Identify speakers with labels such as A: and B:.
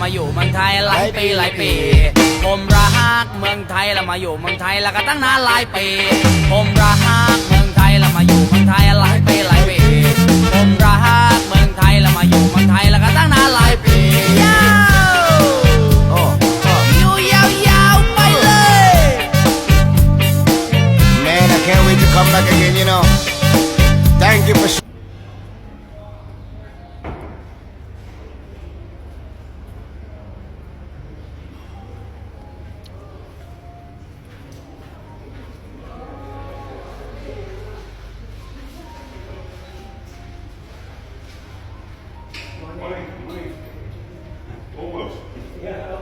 A: มาอยู่เมืองไทยหลายปีหลายปี ผมรักเมืองไทยแล้วมาอยู่เมืองไทยแล้วก็ตั้งนานหลายปี ผมรักเมืองไทยแล้วมาอยู่เมืองไทยหลายปีหลายปี ผมรักเมืองไทยแล้วมาอยู่เมืองไทยแล้วก็ตั้งนานหลายปียาวอยู่ยาวยาวไปเลย
B: Man I can't wait to come back again you know Thank you for Yeah.